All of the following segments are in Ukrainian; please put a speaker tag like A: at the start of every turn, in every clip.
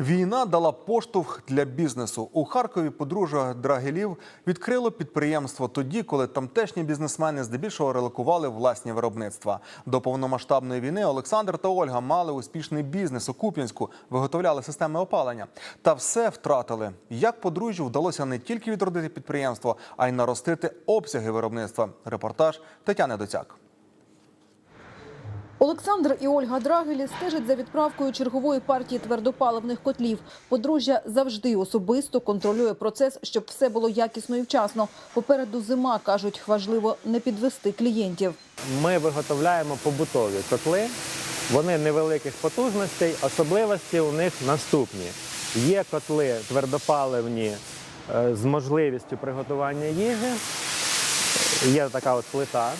A: Війна дала поштовх для бізнесу. У Харкові подружжя Драгелів відкрило підприємство тоді, коли тамтешні бізнесмени здебільшого релокували власні виробництва. До повномасштабної війни Олександр та Ольга мали успішний бізнес у Куп'янську, виготовляли системи опалення. Та все втратили. Як подружжю вдалося не тільки відродити підприємство, а й наростити обсяги виробництва. Репортаж Тетяни Доцяк.
B: Олександр і Ольга Драгелі стежать за відправкою чергової партії твердопаливних котлів. Подружжя завжди особисто контролює процес, щоб все було якісно і вчасно. Попереду зима кажуть, важливо не підвести клієнтів.
C: Ми виготовляємо побутові котли. Вони невеликих потужностей. Особливості у них наступні: є котли твердопаливні е, з можливістю приготування їжі. Є така от плита.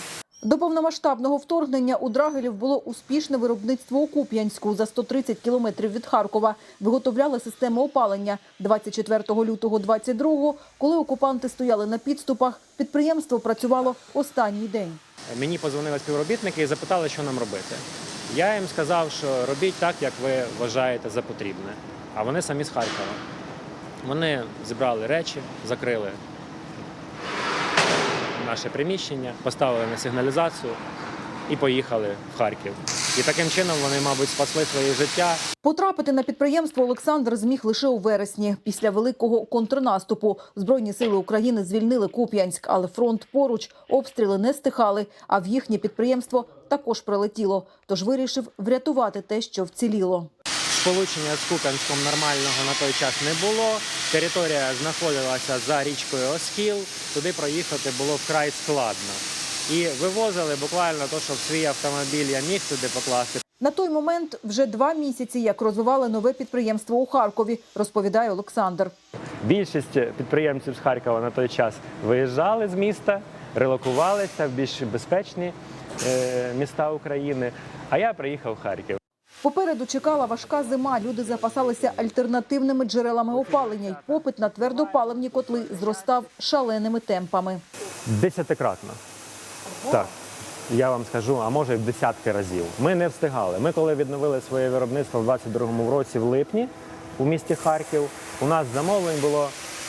B: До повномасштабного вторгнення у Драгелів було успішне виробництво у Куп'янську за 130 кілометрів від Харкова. Виготовляли системи опалення. 24 лютого 22 коли окупанти стояли на підступах, підприємство працювало останній день.
C: Мені позвонили співробітники і запитали, що нам робити. Я їм сказав, що робіть так, як ви вважаєте за потрібне. А вони самі з Харкова. Вони зібрали речі, закрили наше приміщення, поставили на сигналізацію і поїхали в Харків. І таким чином вони, мабуть, спасли своє життя.
B: Потрапити на підприємство Олександр зміг лише у вересні. Після великого контрнаступу Збройні сили України звільнили Куп'янськ, але фронт поруч, обстріли не стихали, а в їхнє підприємство також прилетіло. Тож вирішив врятувати те, що вціліло.
C: Сполучення з Куп'янськом нормального на той час не було. Територія знаходилася за річкою Оскіл. Туди проїхати було вкрай складно. І вивозили буквально то, що в свій автомобіль я міг туди покласти.
B: На той момент вже два місяці, як розвивали нове підприємство у Харкові, розповідає Олександр.
C: Більшість підприємців з Харкова на той час виїжджали з міста, релокувалися в більш безпечні е, міста України. А я приїхав в Харків.
B: Попереду чекала важка зима. Люди запасалися альтернативними джерелами опалення. й Попит на твердопаливні котли зростав шаленими темпами.
C: Десятикратно. Так. Я вам скажу, а може й в десятки разів. Ми не встигали. Ми, коли відновили своє виробництво в 22-му році в липні у місті Харків, у нас замовлень було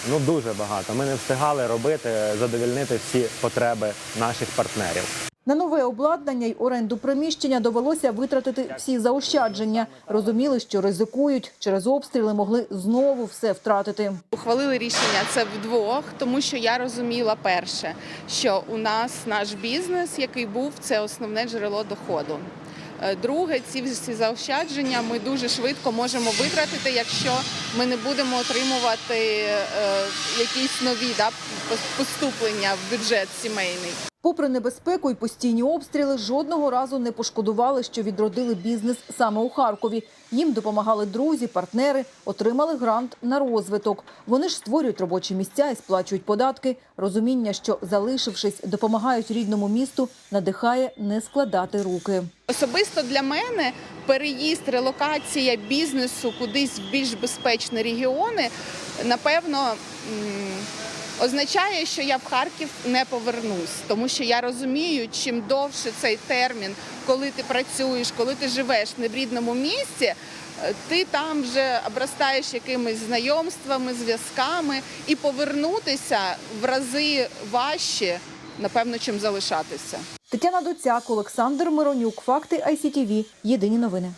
C: ну дуже багато. Ми не встигали робити, задовільнити всі потреби наших партнерів.
B: На нове обладнання й оренду приміщення довелося витратити всі заощадження. Розуміли, що ризикують через обстріли, могли знову все втратити.
D: Ухвалили рішення це вдвох, тому що я розуміла перше, що у нас наш бізнес, який був, це основне джерело доходу. Е, Друге, ці всі заощадження ми дуже швидко можемо витратити, якщо ми не будемо отримувати е, якісь нові да, поступлення в бюджет сімейний.
B: Попри небезпеку і постійні обстріли, жодного разу не пошкодували, що відродили бізнес саме у Харкові. Їм допомагали друзі, партнери, отримали грант на розвиток. Вони ж створюють робочі місця і сплачують податки. Розуміння, що залишившись, допомагають рідному місту, надихає не складати руки.
D: Особисто для мене переїзд, релокація бізнесу кудись в більш безпечні регіони, напевно, означає, що я в Харків не повернусь, тому що я розумію, чим довше цей термін, коли ти працюєш, коли ти живеш не в рідному місці. е, Ти там вже обростаєш якимись знайомствами, зв'язками, і повернутися в рази важче, напевно, чим залишатися.
B: Тетяна Доцяк, Олександр Миронюк. Факти ICTV. Єдині новини.